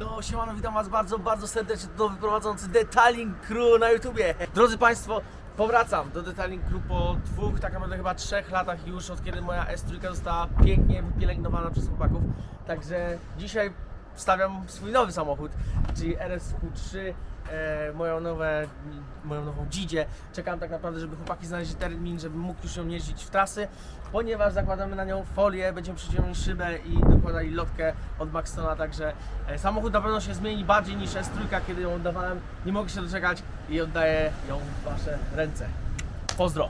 No, siemano, witam was bardzo, bardzo serdecznie, to nowy prowadzący Detailing Crew na YouTubie. Drodzy Państwo, powracam do Detailing Crew po dwóch, tak naprawdę chyba trzech latach już, od kiedy moja S3 została pięknie wypielęgnowana przez chłopaków. Także dzisiaj stawiam swój nowy samochód, czyli RSQ3, e, moją, nowe, moją nową Dzidzie. Czekam tak naprawdę, żeby chłopaki znaleźli termin, żeby mógł już ją jeździć w trasy, ponieważ zakładamy na nią folię, będziemy przyciągnąć szybę i dokładali lotkę od Maxtona, także e, samochód na pewno się zmieni bardziej niż S3, kiedy ją oddawałem. Nie mogę się doczekać i oddaję ją w Wasze ręce. Pozdro!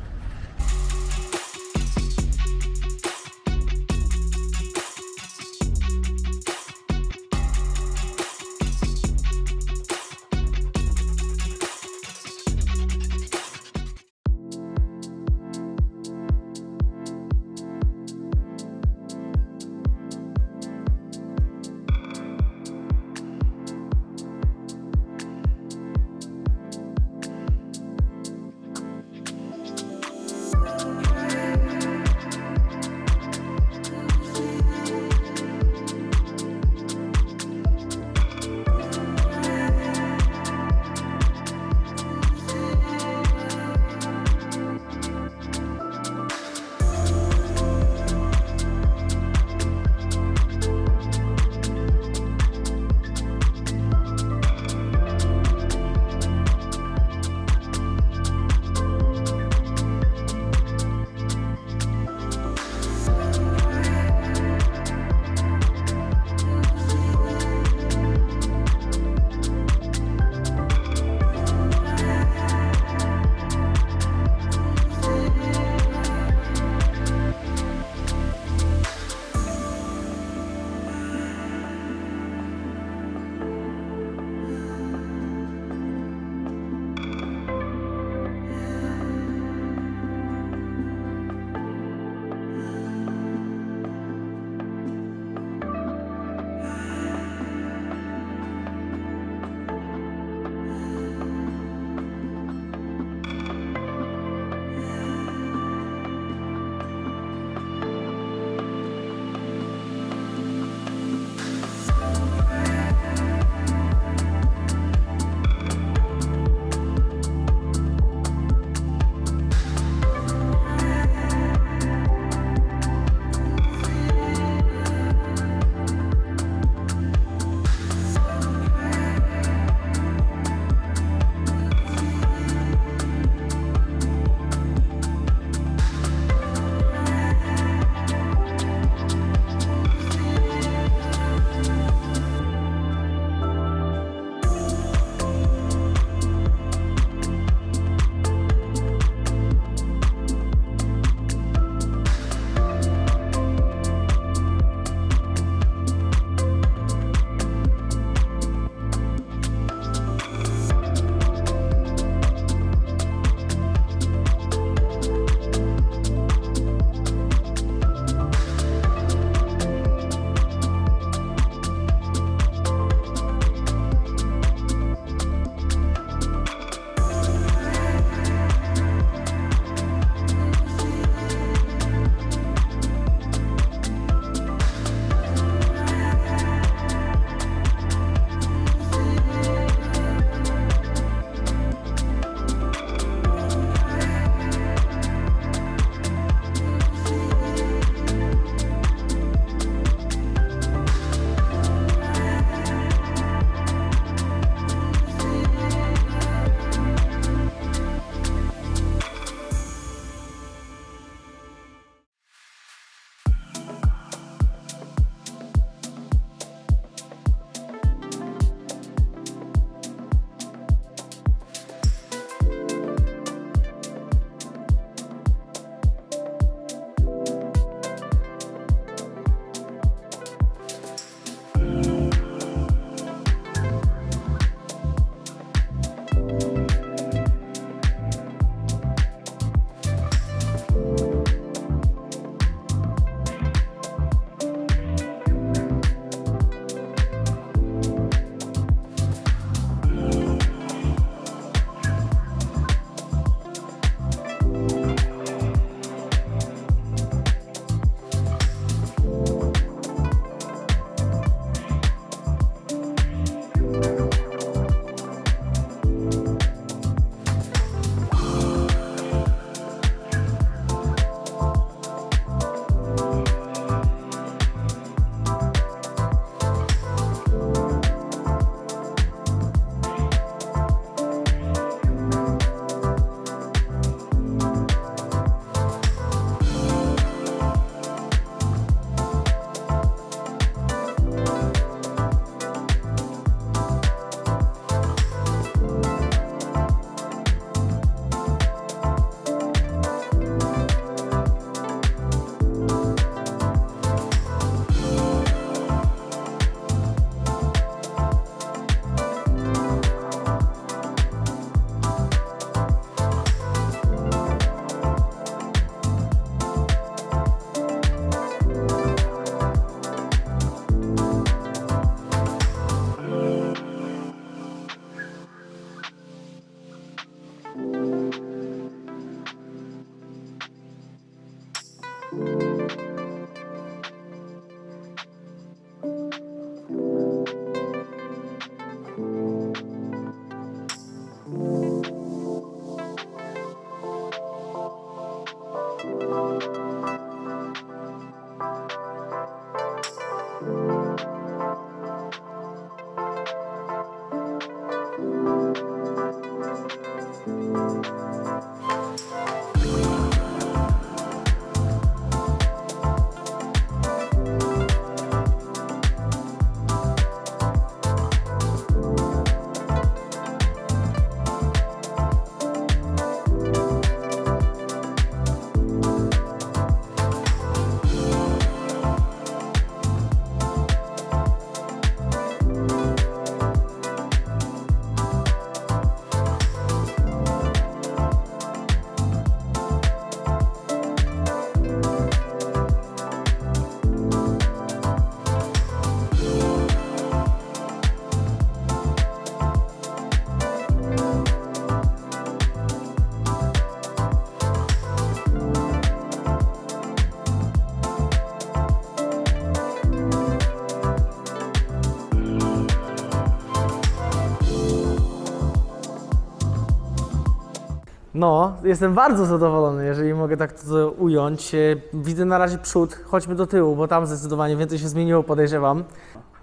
No, jestem bardzo zadowolony, jeżeli mogę tak to ująć. E, Widzę na razie przód, chodźmy do tyłu, bo tam zdecydowanie więcej się zmieniło, podejrzewam.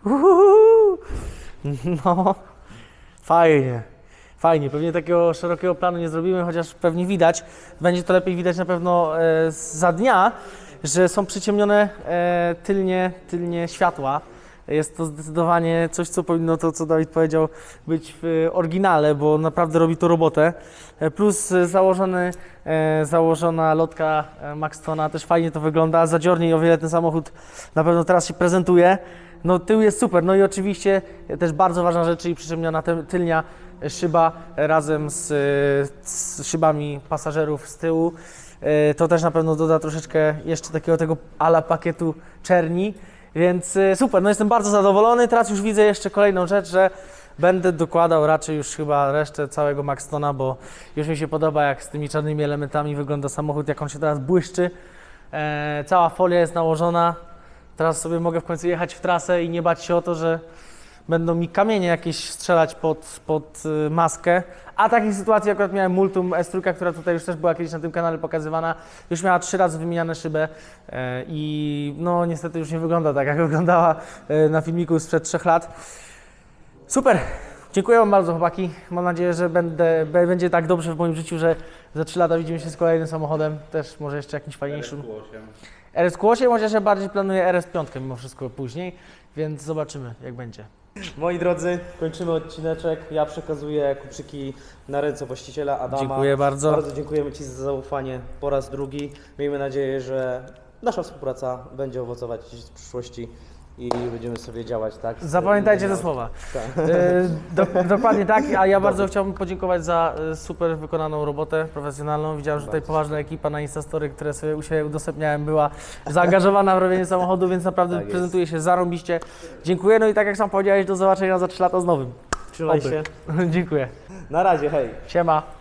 Uhuhu. No, fajnie, fajnie. Pewnie takiego szerokiego planu nie zrobimy, chociaż pewnie widać. Będzie to lepiej widać na pewno e, za dnia, że są przyciemnione e, tylnie, tylnie światła. Jest to zdecydowanie coś, co powinno to, co Dawid powiedział, być w oryginale, bo naprawdę robi to robotę. E, Plus e, założony, e, założona lotka Maxtona, też fajnie to wygląda. Zadziorniej o wiele ten samochód na pewno teraz się prezentuje. No tył jest super, no i oczywiście też bardzo ważna rzecz, czyli przyciemniona ty- tylnia szyba razem z, z szybami pasażerów z tyłu. To też na pewno doda troszeczkę jeszcze takiego tego ala pakietu czerni. Więc e, super, no jestem bardzo zadowolony. Teraz już widzę jeszcze kolejną rzecz, że będę dokładał raczej już chyba resztę całego Maxtona, bo już mi się podoba, jak z tymi czarnymi elementami wygląda samochód, jak on się teraz błyszczy. E, cała folia jest nałożona. Teraz sobie mogę w końcu jechać w trasę i nie bać się o to, że będą mi kamienie jakieś strzelać pod, pod y, maskę. A takich sytuacji akurat miałem Multum S3, która tutaj już też była kiedyś na tym kanale pokazywana. Już miała trzy razy wymieniane szyby e, i no niestety już nie wygląda tak, jak wyglądała e, na filmiku sprzed trzech lat. Super! Dziękuję Wam bardzo, chłopaki. Mam nadzieję, że będę, będzie tak dobrze w moim życiu, że za 3 lata widzimy się z kolejnym samochodem, też może jeszcze jakimś fajniejszym. RS8, chociaż ja bardziej planuję RS5 mimo wszystko później, więc zobaczymy jak będzie. Moi drodzy, kończymy odcineczek. Ja przekazuję kuprzyki na ręce właściciela Adama. Dziękuję bardzo. Bardzo dziękujemy Ci za zaufanie po raz drugi. Miejmy nadzieję, że nasza współpraca będzie owocować w przyszłości i będziemy sobie działać, tak? Zapamiętajcie te słowa. Tak. E, do, dokładnie tak, a ja bardzo chciałbym podziękować za e, super wykonaną robotę profesjonalną. Widziałem, że tutaj poważna ekipa na Instastory, które sobie u siebie udostępniałem, była zaangażowana w robienie samochodu, więc naprawdę Tak jest. prezentuje się zarąbiście. Dziękuję, no i tak jak sam powiedziałeś, do zobaczenia za 3 lata z nowym. Trzymaj Oby. się. Dziękuję. Na razie, hej. Siema.